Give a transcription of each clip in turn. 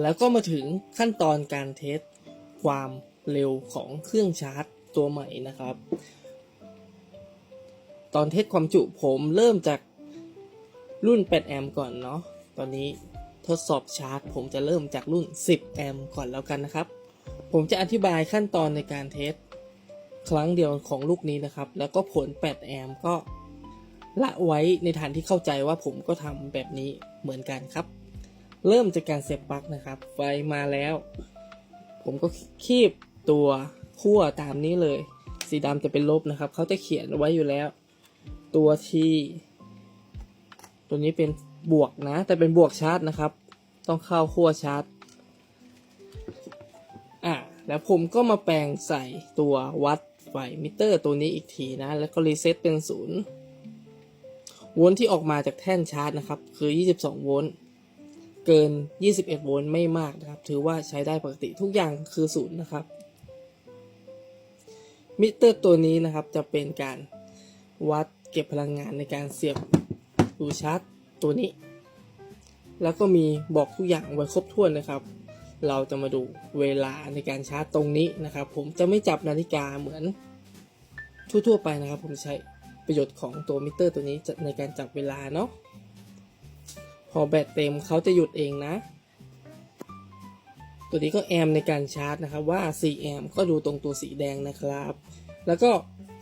แล้วก็มาถึงขั้นตอนการเทสความเร็วของเครื่องชาร์จตัวใหม่นะครับ ตอนเทสความจุผมเริ่มจากรุ่น 8 แอมป์ก่อนเนาะ ตอนนี้ทดสอบชาร์จ ผมจะเริ่มจากรุ่น 10 แอมป์ก่อนแล้วกันนะครับ ผมจะอธิบายขั้นตอนในการเทสครั้งเดียวของลูกนี้นะครับ แล้วก็ผล 8 แอมป์ก็ละไว้ในฐานที่เข้าใจว่าผมก็ทำแบบนี้เหมือนกันครับ เริ่มจากการเสียบปลั๊กนะครับ ไฟมาแล้ว ผมก็คีบตัวขั้วตามนี้เลย สีดำจะเป็นลบนะครับ เขาจะเขียนไว้อยู่แล้ว ตัวที่ตัวนี้เป็นบวกนะ แต่เป็นบวกชาร์จนะครับ ต้องเข้าขั้วชาร์จอะแล้วผมก็มาแปลงใส่ตัววัดไฟมิเตอร์ตัวนี้อีกทีนะ แล้วก็รีเซ็ตเป็นศูนย์โวลต์ที่ออกมาจากแท่นชาร์จนะครับ คือ 22 โวลต์ เกิน 21 โวลต์ไม่มากนะครับ ถือว่าใช้ได้ปกติทุกอย่างคือศูนย์นะครับ มิเตอร์ตัวนี้นะครับจะเป็นการวัดเก็บพลังงานในการเสียบดูชาร์จตัวนี้ แล้วก็มีบอกทุกอย่างไว้ครบถ้วนนะครับ เราจะมาดูเวลาในการชาร์จตรงนี้นะครับ ผมจะไม่จับนาฬิกาเหมือนทั่วๆไปนะครับ ผมใช้ประโยชน์ของตัวมิเตอร์ตัวนี้ในการจับเวลาเนาะ พอแบตเต็มเขาจะหยุดเองนะ ตัวนี้ก็แอมในการชาร์จนะครับว่า4แอมก็ดูตรงตัวสีแดงนะครับ แล้วก็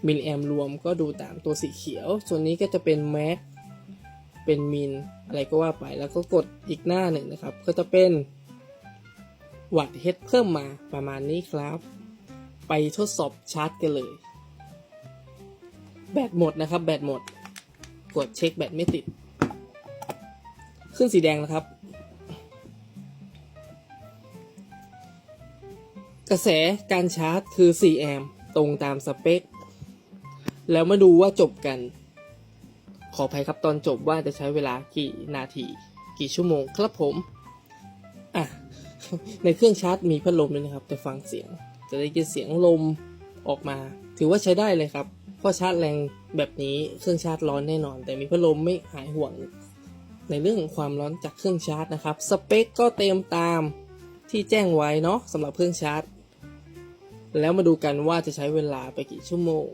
มิลแอมรวมก็ดูตามตัวสีเขียว ส่วนนี้ก็จะเป็นแม็กเป็นมิลอะไรก็ว่าไป แล้วก็กดอีกหน้าหนึ่งนะครับ ก็จะเป็นวัตต์เฮดเพิ่มมาประมาณนี้ครับ ไปทดสอบชาร์จกันเลย แบตหมดนะครับ แบตหมด กดเช็คแบตไม่ติด ขึ้นสีแดงนะครับ กระแสการชาร์จคือ 4 แอมป์ตรงตามสเปค แล้วมาดูว่าจบกัน ขออภัยครับตอนจบว่าจะใช้เวลากี่นาที กี่ชั่วโมงครับผม อะ ในเครื่องชาร์จมีพัดลมด้วยนะครับ จะฟังเสียง จะได้ยินเสียงลมออกมา ถือว่าใช้ได้เลยครับเพราะชาร์จแรงแบบนี้เครื่องชาร์จร้อนแน่นอน แต่มีพัดลมไม่หายห่วง ในเรื่องของความร้อนจากเครื่องชาร์จนะครับ สเปคก็เต็มตามที่แจ้งไว้เนาะสำหรับเครื่องชาร์จ แล้วมาดูกันว่าจะใช้เวลาไปกี่ชั่วโมง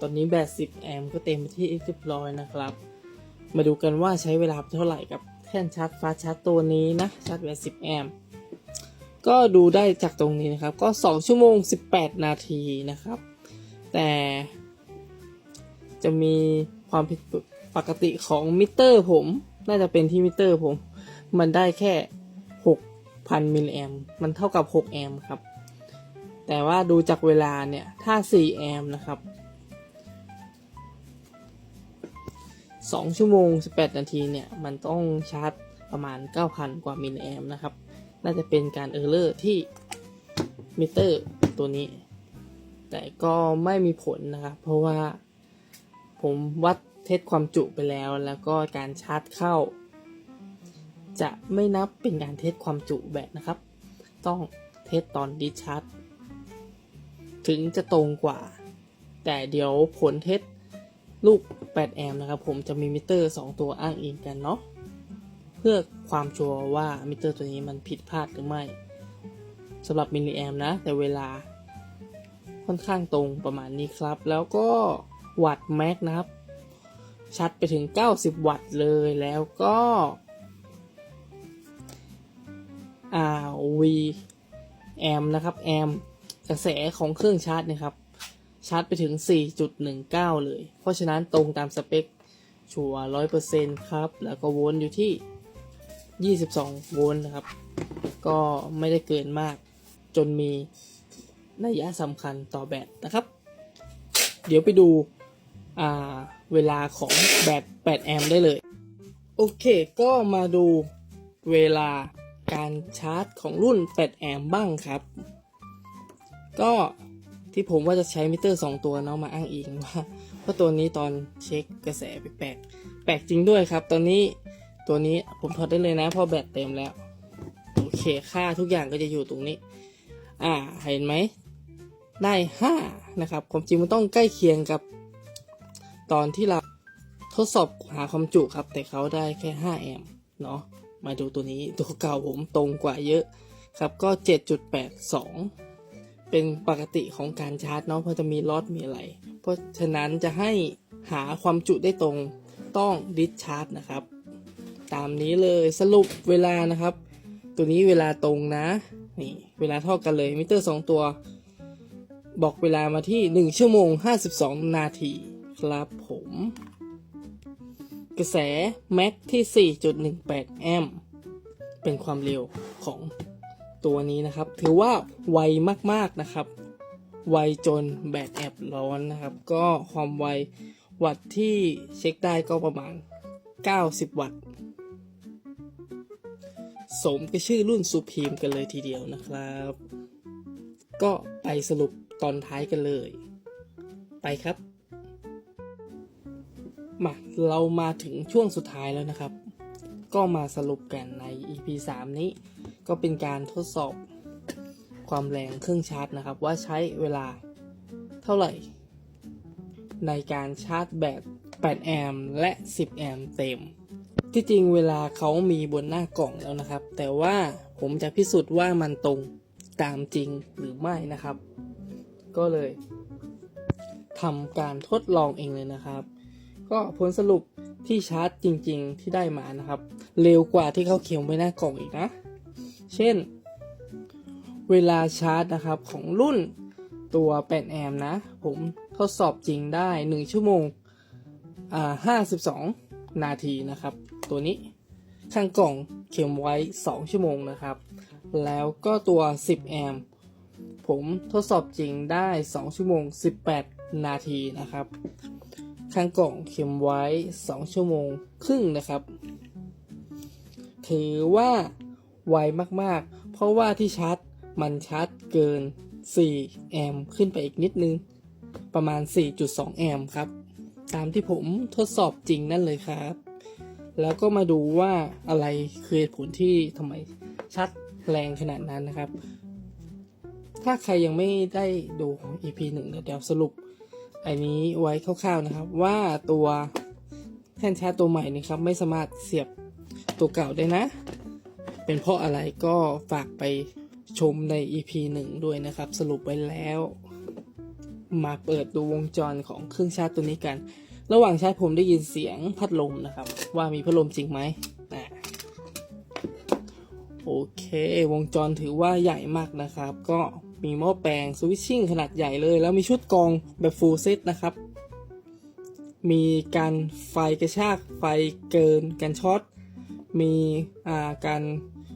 ตอนนี้แบต 10 แอมป์ก็เต็มไปที่เรียบร้อยนะครับ มาดูกันว่าใช้เวลาเท่าไหร่กับแท่นชาร์จฟ้าชาร์จตัวนี้นะ ชาร์จแบต 10 แอมป์ก็ดูได้จากตรงนี้นะครับ ก็ 2 ชั่วโมง 18 นาทีนะครับ แต่จะมีความผิดปกติของมิเตอร์ผม น่าจะเป็นที่มิเตอร์ผม มันได้แค่6,000มิลลิแอมมันเท่ากับ6แอมครับ แต่ว่าดูจากเวลาเนี่ย ถ้า4แอมนะครับ2ชั่วโมง 18 นาทีเนี่ย มันต้องชาร์จประมาณ 9,000 กว่ามิลลิแอมนะครับ น่าจะเป็นการเออร์เลอร์ที่มิเตอร์ตัวนี้ แต่ก็ไม่มีผลนะครับ เพราะว่าผมวัดเทสความจุไปแล้ว แล้วก็การชาร์จเข้า จะไม่นับเป็นการเทสความจุแบตนะครับ ต้องเทสตอนดิชาร์จถึงจะตรงกว่า แต่เดี๋ยวผลเทสลูก 8 แอมป์นะครับ ผมจะมีมิเตอร์ 2 ตัวอ้างอิงกันเนาะเพื่อความชัวร์ว่ามิเตอร์ตัวนี้มันผิดพลาดหรือไม่สำหรับมิลลิแอมป์นะ แต่เวลา ค่อนข้างตรงประมาณนี้ครับ แล้วก็วัตต์แม็กนะครับ ชัดไปถึง 90 วัตต์เลยแล้วก็อ่า V แอมนะครับแอมกระแสของเครื่องชาร์จนะครับ ชาร์จไปถึง 4.19 เลย เพราะฉะนั้นตรงตามสเปคชัวร์100%ครับ แล้วก็โวลต์อยู่ที่ 22 โวลต์นะครับ ก็ไม่ได้เกินมากจนมี นัยยะสำคัญต่อแบตนะครับ เดี๋ยวไปดูเวลาของแบต8แอมป์ได้เลย โอเค ก็มาดูเวลาการชาร์จของรุ่น8แอมป์บ้างครับ ก็ที่ผมว่าจะใช้มิเตอร์ 2 ตัวเนาะมาอ้างอิงว่าเพราะตัวนี้ตอนเช็คกระแสแปลกแปลกจริงด้วยครับ ตอนนี้ตัวนี้ผมถอดได้เลยนะเพราะแบตเต็มแล้ว โอเคค่าทุกอย่างก็จะอยู่ตรงนี้ อ่าเห็นไหม ได้ห้านะครับความจริงมันต้องใกล้เคียงกับตอนที่เราทดสอบหาความจุครับ แต่เขาได้แค่5แอมป์เนาะมาดูตัวนี้ตัวเก่าผมตรงกว่าเยอะครับก็ 7.82 เป็นปกติของการชาร์จเนาะเพราะจะมีลอดมีอะไร เพราะฉะนั้นจะให้หาความจุได้ตรงต้องดิสชาร์จนะครับ ตามนี้เลยสรุปเวลานะครับ ตัวนี้เวลาตรงนะนี่เวลาเท่ากันเลยมิเตอร์ 2 ตัว บอกเวลามาที่ 1 ชั่วโมง 52 นาทีครับผม กระแสแม็กที่ 4.18 แอมป์เป็นความเร็วของตัวนี้นะครับ ถือว่าไวมาก ๆ นะครับ ไวจนแบตแอบร้อนนะครับ ก็ความไววัตที่เช็คได้ก็ประมาณ 90 วัตต์ สมกับชื่อรุ่นซูพีมกันเลยทีเดียวนะครับ ก็ไปสรุป ตอนท้ายกันเลย ไปครับ มาเรามาถึงช่วงสุดท้ายแล้วนะครับ ก็มาสรุปกันใน EP 3 นี้ ก็เป็นการทดสอบความแรงเครื่องชาร์จนะครับ ว่าใช้เวลาเท่าไหร่ ในการชาร์จแบต8แอมป์และ 10 แอมป์เต็ม ที่จริงเวลาเขามีบนหน้ากล่องแล้วนะครับ แต่ว่าผมจะพิสูจน์ว่ามันตรงตามจริงหรือไม่นะครับ ก็เลยทำการทดลองเองเลยนะครับ ก็ผลสรุปที่ชาร์จจริง ๆ ที่ได้มานะครับ เร็วกว่าที่เขาเขียนไว้หน้ากล่องอีกนะ เช่น เวลาชาร์จนะครับของรุ่นตัว8แอมป์นะ ผมทดสอบจริงได้ 1 ชั่วโมงอ่า52 นาทีนะครับ ตัวนี้ข้างกล่องเขียนไว้ 2 ชั่วโมงนะครับ แล้วก็ตัว 10 แอมป์ ผมทดสอบจริงได้ 2 ชั่วโมง 18 นาทีนะครับ ข้างกล่องเขียนไว้ 2 ชั่วโมงครึ่งนะครับ ถือว่าไวมากๆ เพราะว่าที่ชาร์จมันชาร์จเกิน 4 แอมป์ขึ้นไปอีกนิดนึง ประมาณ 4.2 แอมป์ครับ ตามที่ผมทดสอบจริงนั่นเลยครับ แล้วก็มาดูว่าอะไรคือเหตุผลที่ทำไมชาร์จแรงขนาดนั้นนะครับ ถ้าใครยังไม่ได้ดู EP หนึ่งเดี๋ยวสรุป อันนี้ไว้คร่าวๆนะครับ ว่าตัวแท่นชาร์จตัวใหม่นี่ครับ ไม่สามารถเสียบตัวเก่าได้นะ เป็นเพราะอะไรก็ฝากไปชมใน EP หนึ่งด้วยนะครับ สรุปไว้แล้ว มาเปิดดูวงจรของเครื่องชาร์จตัวนี้กัน ระหว่างชาร์จผมได้ยินเสียงพัดลมนะครับ ว่ามีพัดลมจริงไหมอะโอเค วงจรถือว่าใหญ่มากนะครับ ก็ มีหม้อแปลงสวิตชิ่งขนาดใหญ่เลย แล้วมีชุดกองแบบฟูลเซตนะครับ มีการไฟกระชากไฟเกินการช็อต มีการ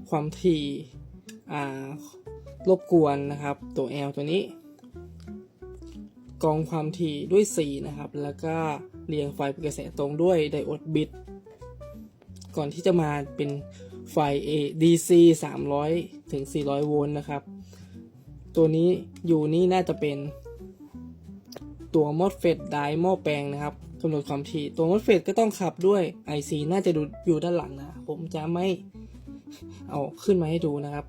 ความถี่รบกวนนะครับ ตัว L ตัวนี้ กองความถี่ด้วย 4 นะครับ แล้วก็เรียงไฟเป็นกระแสตรงด้วยไดโอดบิต ก่อนที่จะมาเป็นไฟ A DC 300 ถึง 400 โวลต์นะครับ ตัวนี้อยู่นี่น่าจะเป็น ตัวมอสเฟตไดหม้อแปลงนะครับกำหนดความถี่ตัวมอสเฟตก็ต้องขับด้วย IC น่าจะดูอยู่ด้านหลังนะ ผมจะไม่เอาขึ้นมาให้ดูนะครับ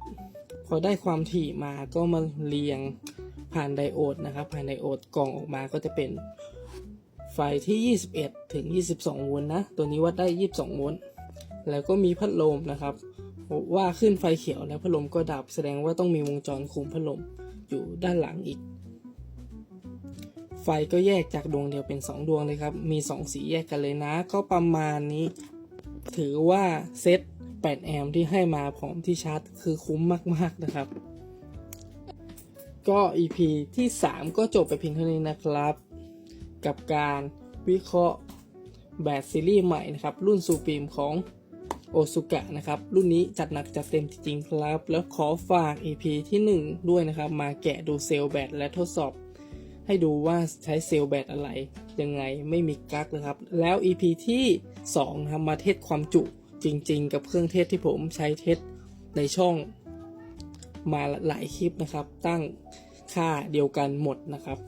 พอได้ความถี่มาก็มาเรียงผ่านไดโอดนะครับ ผ่านไดโอดกล่องออกมาก็จะเป็นไฟที่ 21 ถึง 22 โวลต์นะ ตัวนี้วัดได้ 22 โวลต์ แล้วก็มีพัดลมนะครับ ว่าขึ้นไฟเขียวแล้วพัดลมก็ดับ แสดงว่าต้องมีวงจรคุมพัดลมอยู่ด้านหลังอีก ไฟก็แยกจากดวงเดียวเป็น 2 ดวงเลยครับ มี 2 สีแยกกันเลยนะ ก็ประมาณนี้ ถือว่าเซต8แอมป์ที่ให้มาพร้อมที่ชาร์จคือคุ้มมาก ๆ นะครับ ก็ EP ที่ 3 ก็จบไปเพียงเท่านี้นะครับ กับการวิเคราะห์แบตซีรีส์ใหม่นะครับ รุ่นซูปีมของ โอซุกะนะครับ รุ่นนี้จัดหนักจัดเต็มจริงๆครับ แล้วขอฝาก EP ที่ 1 ด้วยนะครับ มาแกะดูเซลล์แบตและทดสอบ ให้ดูว่าใช้เซลล์แบตอะไร ยังไงไม่มีกักนะครับ แล้ว EP ที่2นะครับมาเทสความจุจริงๆ กับเครื่องเทสที่ผมใช้เทสในช่องมาหลายคลิปนะครับ ตั้งค่าเดียวกันหมดนะครับ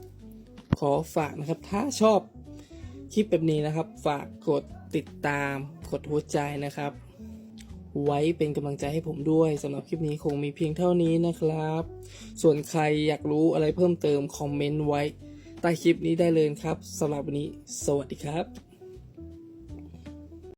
ขอฝากนะครับถ้าชอบคลิปแบบนี้นะครับ ฝากกดติดตามกดหัวใจนะครับ ไว้เป็นกำลังใจให้ผมด้วยสำหรับคลิปนี้คงมีเพียงเท่านี้นะครับ ส่วนใครอยากรู้อะไรเพิ่มเติมคอมเมนต์ไว้ใต้คลิปนี้ได้เลยครับสำหรับวันนี้ สวัสดีครับ